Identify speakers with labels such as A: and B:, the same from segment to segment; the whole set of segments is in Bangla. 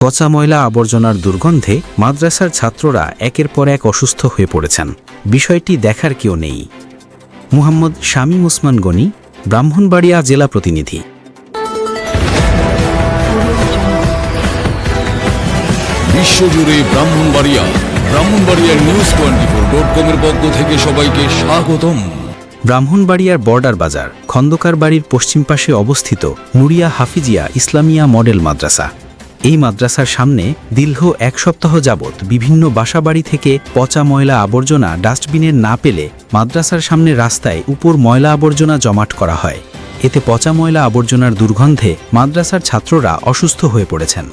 A: পচা ময়লা আবর্জনার দুর্গন্ধে মাদ্রাসার ছাত্ররা একের পর এক অসুস্থ হয়ে পড়েছেন। বিষয়টি দেখার কেউ নেই। মুহাম্মদ শামীম ওসমান গনি ব্রাহ্মণবাড়িয়া জেলা প্রতিনিধি।
B: বিশ্বজুড়ে ব্রাহ্মণবাড়িয়া ব্রাহ্মণবাড়িয়ার নিউজ টোয়েন্টি ফোর ডট কমের পক্ষ থেকে সবাইকে স্বাগতম।
A: ব্রাহ্মণবাড়িয়ার বর্ডার বাজার খন্দকার বাড়ির পশ্চিম পাশে অবস্থিত নুরিয়া হাফিজিয়া ইসলামিয়া মডেল মাদ্রাসা। এই মাদ্রাসার সামনে দীর্ঘ এক সপ্তাহ যাবৎ বিভিন্ন বাসাবাড়ি থেকে পচা ময়লা আবর্জনা ডাস্টবিনের না পেলে মাদ্রাসার সামনে রাস্তায় উপর ময়লা আবর্জনা জমাট করা হয়। এতে পচা ময়লা আবর্জনার দুর্গন্ধে মাদ্রাসার ছাত্ররা অসুস্থ হয়ে পড়েছেন।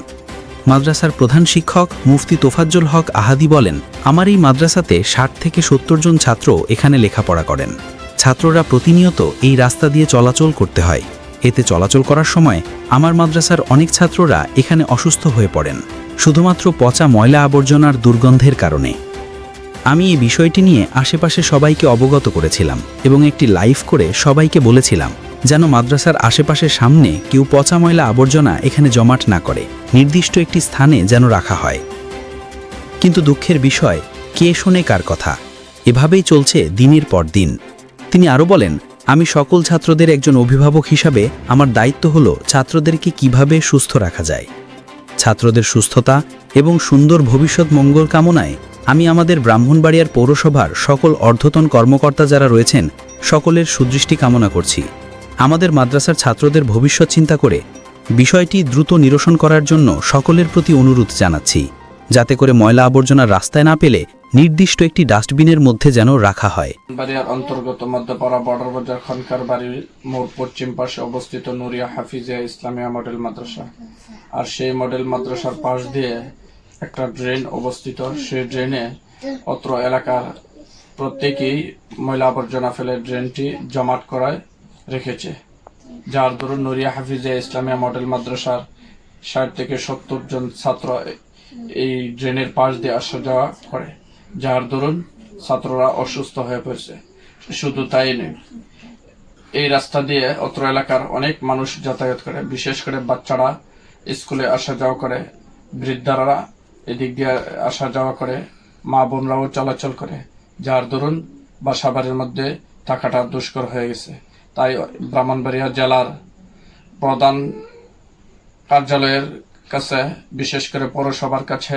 A: মাদ্রাসার প্রধান শিক্ষক মুফতি তোফাজ্জল হক আহাদি বলেন, আমার এই মাদ্রাসাতে ষাট থেকে সত্তর জন ছাত্র এখানে লেখাপড়া করেন। ছাত্ররা প্রতিনিয়ত এই রাস্তা দিয়ে চলাচল করতে হয়। এতে চলাচল করার সময় আমার মাদ্রাসার অনেক ছাত্ররা এখানে অসুস্থ হয়ে পড়েন, শুধুমাত্র পচা ময়লা আবর্জনার দুর্গন্ধের কারণে। আমি এই বিষয়টি নিয়ে আশেপাশে সবাইকে অবগত করেছিলাম এবং একটি লাইভ করে সবাইকে বলেছিলাম যেন মাদ্রাসার আশেপাশের সামনে কেউ পচা ময়লা আবর্জনা এখানে জমাট না করে, নির্দিষ্ট একটি স্থানে যেন রাখা হয়। কিন্তু দুঃখের বিষয়, কে শোনে কার কথা? এভাবেই চলছে দিনের পর দিন। তিনি আরও বলেন আমি সকল ছাত্রদের একজন অভিভাবক হিসাবে আমার দায়িত্ব হলো ছাত্রদেরকে কীভাবে সুস্থ রাখা যায়। ছাত্রদের সুস্থতা এবং সুন্দর ভবিষ্যৎ মঙ্গল কামনায় আমি আমাদের ব্রাহ্মণবাড়িয়ার পৌরসভার সকল অর্ধতন কর্মকর্তা যারা রয়েছেন, সকলের সুদৃষ্টি কামনা করছি। আমাদের মাদ্রাসার ছাত্রদের ভবিষ্যৎ চিন্তা করে বিষয়টি দ্রুত নিরসন করার জন্য সকলের প্রতি অনুরোধ জানাচ্ছি। যাতে করে ময়লা আবর্জনা রাস্তায় না পেলে নির্দিষ্ট একটি ডাস্টবিনের মধ্যে যেন রাখা হয়।
C: বাড়িয়ার অন্তর্গত মধ্যপাড়া বর্ডার বাজার খনকার বাড়ির মোড় পশ্চিম পাশে অবস্থিত নুরিয়া হাফিজিয়া ইসলামিয়া মডেল মাদ্রাসা। আর সেই মডেল মাদ্রাসার পাশ দিয়ে একটা ড্রেন অবস্থিত। সেই ড্রেনে অত্র এলাকার প্রত্যেকেই ময়লা আবর্জনা ফেলে ড্রেনটি জমাট করায় রেখেছে। যার দরুন নুরিয়া হাফিজিয়া ইসলামিয়া মডেল মাদ্রাসার ষাট থেকে সত্তর জন ছাত্র এই ড্রেনের পাশ দিয়ে আসা যাওয়া করে, যার দরুন ছাত্ররা অসুস্থ হয়ে পড়েছে। শুধু তাই নেই এই রাস্তা দিয়ে অত্র এলাকার অনেক মানুষ যাতায়াত করে, বিশেষ করে বাচ্চারা স্কুলে আসা যাওয়া করে বৃদ্ধারা এদিক দিয়ে আসা যাওয়া করে, মা বোনরাও চলাচল করে, যার দরুন বাসাবাড়ির মধ্যে থাকাটা দুষ্কর হয়ে গেছে। তাই ব্রাহ্মণবাড়িয়া জেলার প্রধান কার্যালয়ের কাছে, বিশেষ করে পৌরসভার কাছে,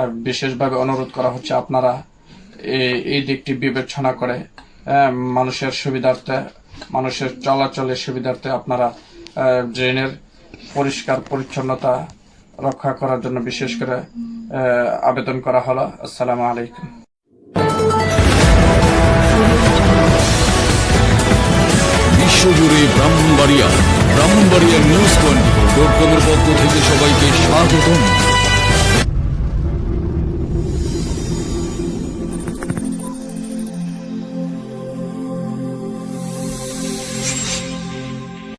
C: আর বিশেষভাবে অনুরোধ করা হচ্ছে আপনারা এই দিকটি বিবেচনা করে মানুষের সুবিধার্থে, মানুষের চলাচলের সুবিধার্থে আপনারা ড্রেনের পরিষ্কার পরিচ্ছন্নতা রক্ষা করার জন্য বিশেষ করে আবেদন করা হলো। আসসালামু আলাইকুম।
B: বিশ্বজুড়ে ব্রাহ্মণবাড়িয়া। ব্রাহ্মণবাড়িয়ার নিউজ টোয়েন্টি ফোর পক্ষ থেকে সবাইকে স্বাগতম।